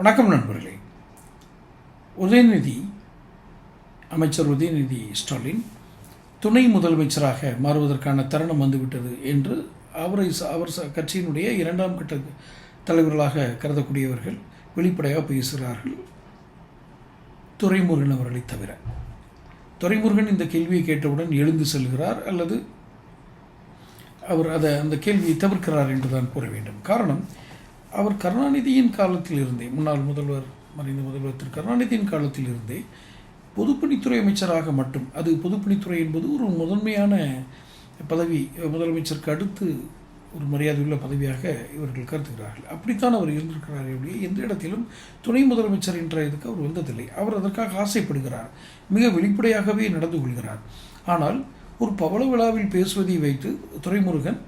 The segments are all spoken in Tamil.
வணக்கம் நண்பர்களே. உதயநிதி அமைச்சர் உதயநிதி ஸ்டாலின் துணை முதலமைச்சராக மாறுவதற்கான தருணம் வந்துவிட்டது என்று அவரை அவர் கட்சியினுடைய இரண்டாம் கட்ட தலைவர்களாக கருதக்கூடியவர்கள் வெளிப்படையாக பேசுகிறார்கள். துரைமுருகன் அவர்களை தவிர. துரைமுருகன் இந்த கேள்வியை கேட்டவுடன் எழுந்து செல்கிறார் அல்லது அவர் அதை அந்த கேள்வியை தவிர்க்கிறார் என்று தான் கூற வேண்டும். காரணம் அவர் கருணாநிதியின் காலத்தில் இருந்தே முன்னாள் முதல்வர் மறைந்த முதல்வர் திரு கருணாநிதியின் காலத்தில் இருந்தே பொதுப்பணித்துறை அமைச்சராக மட்டும் அது பொதுப்பணித்துறை என்பது ஒரு முதன்மையான பதவி முதலமைச்சருக்கு அடுத்து ஒரு மரியாதையுள்ள பதவியாக இவர்கள் கருதுகிறார்கள். அப்படித்தான் அவர் இருந்திருக்கிறார் அப்படியே எந்த இடத்திலும் துணை முதலமைச்சர் என்ற இதுக்கு அவர் வந்ததில்லை. அவர் அதற்காக ஆசைப்படுகிறார் மிக வெளிப்படையாகவே நடந்து கொள்கிறார். ஆனால் ஒரு பவள விழாவில் பேசுவதை வைத்து துரைமுருகன்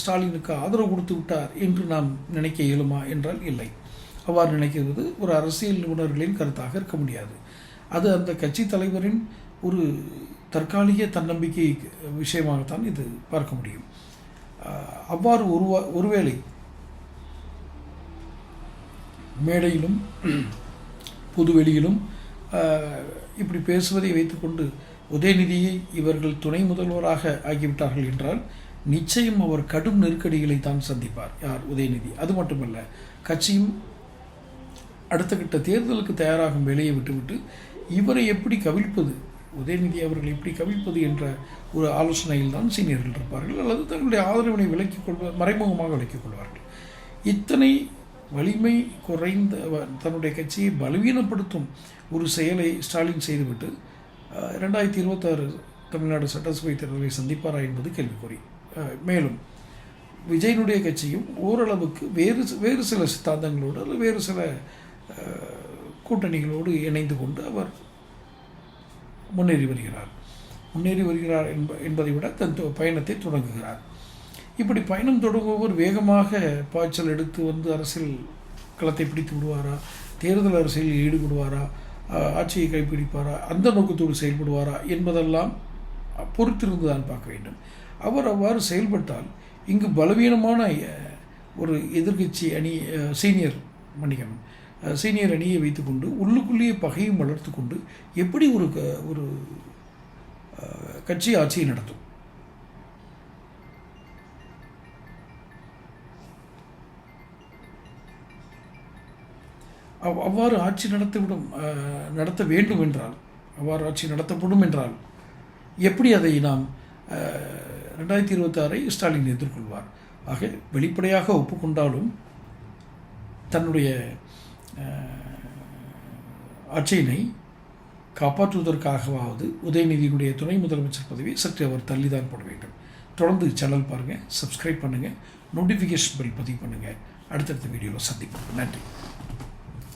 ஸ்டாலினுக்கு ஆதரவு கொடுத்து விட்டார் என்று நாம் நினைக்க இயலுமா என்றால் இல்லை. அவ்வாறு நினைக்கிறது ஒரு அரசியல் நிபுணர்களின் கருத்தாக இருக்க முடியாது. அது அந்த கட்சி தலைவரின் ஒரு தற்காலிக தன்னம்பிக்கை விஷயமாகத்தான் இது பார்க்க முடியும். அவ்வாறு ஒருவா ஒருவேளை மேடையிலும் பொதுவெளியிலும் இப்படி பேசுவதை வைத்துக்கொண்டு உதயநிதியை இவர்கள் துணை முதல்வராக ஆகிவிட்டார்கள் என்றால் நிச்சயம் அவர் கடும் நெருக்கடிகளை தான் சந்திப்பார் யார்? உதயநிதி. அது மட்டுமல்ல கட்சியும் அடுத்த கட்ட தேர்தலுக்கு தயாராகும் வேலையை விட்டுவிட்டு இவரை எப்படி கவிழ்ப்பது உதயநிதி அவர்கள் எப்படி கவிழ்ப்பது என்ற ஒரு ஆலோசனையில் தான் சீனியர்கள் இருப்பார்கள் அல்லது தங்களுடைய ஆதரவினை விலக்கிக் கொள்வார் மறைமுகமாக விலக்கிக் கொள்வார்கள். இத்தனை வலிமை குறைந்த தன்னுடைய கட்சியை பலவீனப்படுத்தும் ஒரு செயலை ஸ்டாலின் செய்துவிட்டு ரெண்டாயிரத்தி இரண்டாயிரத்தி இருபத்தாறு தமிழ்நாடு சட்டசபை தேர்தலை சந்திப்பாரா என்பது கேள்விக்குறி. மேலும் விஜயனுடைய கட்சியும் ஓரளவுக்கு வேறு வேறு சில சித்தாந்தங்களோடு அல்லது வேறு சில கூட்டணிகளோடு இணைந்து கொண்டு அவர் முன்னேறி வருகிறார். முன்னேறி வருகிறார் என்ப என்பதை விட தன் தொ- பயணத்தை தொடங்குகிறார். இப்படி பயணம் தொடங்குபவர் வேகமாக பாய்ச்சல் எடுத்து வந்து அரசியல் களத்தை பிடித்து விடுவாரா? தேர்தல் அரசியலில் ஈடுபடுவாரா? ஆட்சியை கைப்பிடிப்பாரா? அந்த நோக்கத்தோடு செயல்படுவாரா? என்பதெல்லாம் பொறுத்திருந்து தான் பார்க்க வேண்டும். அவர் அவ்வாறு செயல்பட்டால் இங்கு பலவீனமான அஹ், ஒரு எதிர்க்கட்சி அணி சீனியர் மன்னிக்கணும் சீனியர் அணியை வைத்துக்கொண்டு உள்ளுக்குள்ளேயே பகையும் வளர்த்து கொண்டு எப்படி ஒரு க- ஒரு அஹ், கட்சி ஆட்சியை நடத்தும்? அவ் அவ்வாறு ஆட்சி நடத்திவிடும் அஹ், நடத்த வேண்டும் என்றால் அவ்வாறு ஆட்சி நடத்தப்படும் என்றால் எப்படி அதை நாம் அஹ், ரெண்டாயிரத்தி இருபத்தாறை ஸ்டாலின் எதிர்கொள்வார். ஆக வெளிப்படையாக ஒப்புக்கொண்டாலும் தன்னுடைய ஆட்சியினை காப்பாற்றுவதற்காகவாவது உதயநிதியினுடைய துணை முதலமைச்சர் பதவியை சற்று அவர் தள்ளிதான் போட வேண்டும். தொடர்ந்து சேனல் பாருங்கள் சப்ஸ்கிரைப் பண்ணுங்கள் நோட்டிஃபிகேஷன் பில் பதிவு பண்ணுங்கள் அடுத்தடுத்த வீடியோவில் சந்திப்போம். நன்றி.